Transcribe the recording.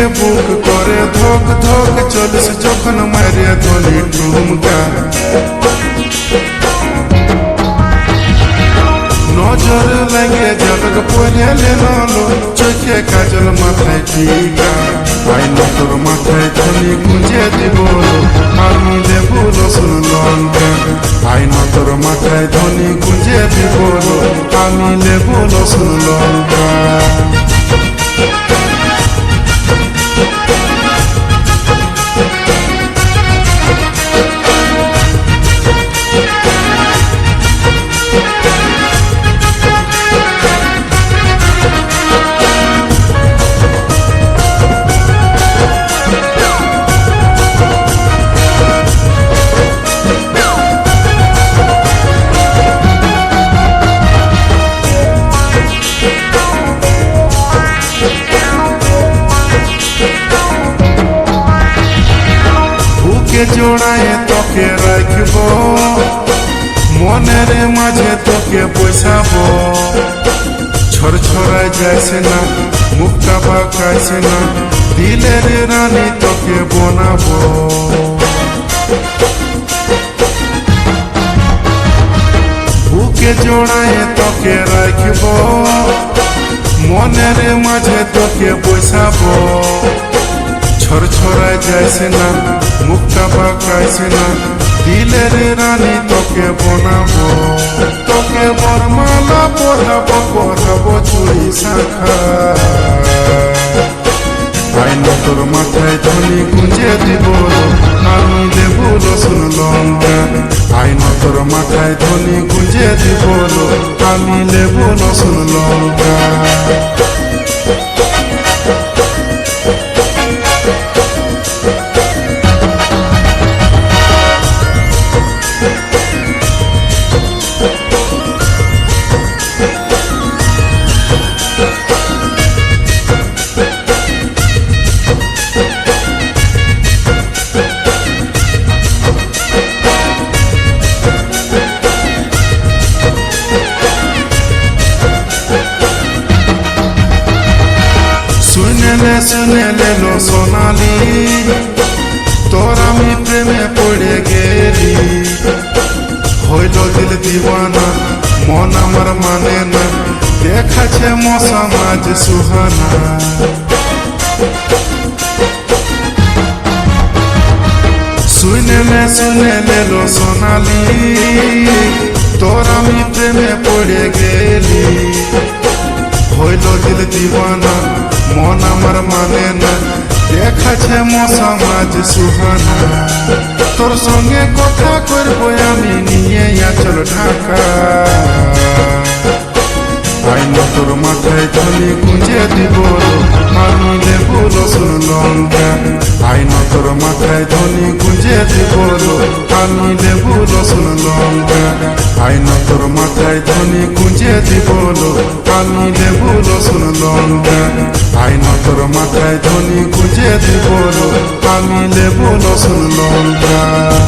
দেখে বুক করে, ধক ধক, চলিস যখন মারে ধনি ঠুমকা নজর লাগে যাবে পরে লেলো চোখে কাজল মাথায় টিকা। আই তোর মাথায় ধনি গুঁজে দিব আমি দেব রসুন লঙ্কা। আই তোর মাথায় ধনি গুঁজে দিব আমি লেব রসুন লঙ্কা। জোড়ায় তোকে রাখব। মনের মাঝে তোকে বসাবো ছড় ছড়ায় যাইছে না, মুখটা বাঁকাইছে না, দিলের রানী তোকে বনাবো। বুকে জোড়ায় তোকে রাখব। মনের মাঝে তোকে বসাবো ছড় ছড়ায় যাইছে না, মুখটা বাঁকাইছে না। দিলের রানী, তোকে বনাবো, তোকে বরমালা পরাবো পরাবো চুড়ি শাখা। আইন তোর মাথায় ধনি গুঁজে দিব, আমি দেব রসুন লঙ্কা। আইন তোর মাথায় ধনি গুঁজে দিব, আমি লেব রসুন শুনেলে শুনেলে লো সোনালি। তোর আমি প্রেমে পড়ে গেলি। হইল দিল দিওয়ানা, মন আমার মানে না। দেখাছে মশামাজ সুহানা। শুনেলে শুনেলে লো সোনালি। তোর আমি প্রেমে পড়ে গেলি। হইল দিল দিওয়ানা মন আমার মানে না। দেখাছে মো সমাজ সুহানা। তোর সঙ্গে কথা করব আমি নিয়ে আচল ঢাকা। আইন তোর মাথায় ধনি গুঁজে দিব। আমি দেব রসুন লঙ্কা। আইন তোর মাথায় ধনি গুঁজে দিব। আমি দেব রসুন লঙ্কা। আইন তোর মাথায় ধনি গুঁজে দিব। আমি দেব রসুন লঙ্কা। আইন তোর মাথায় ধনি গুঁজে দিব। আমি দেব রসুন লঙ্কা।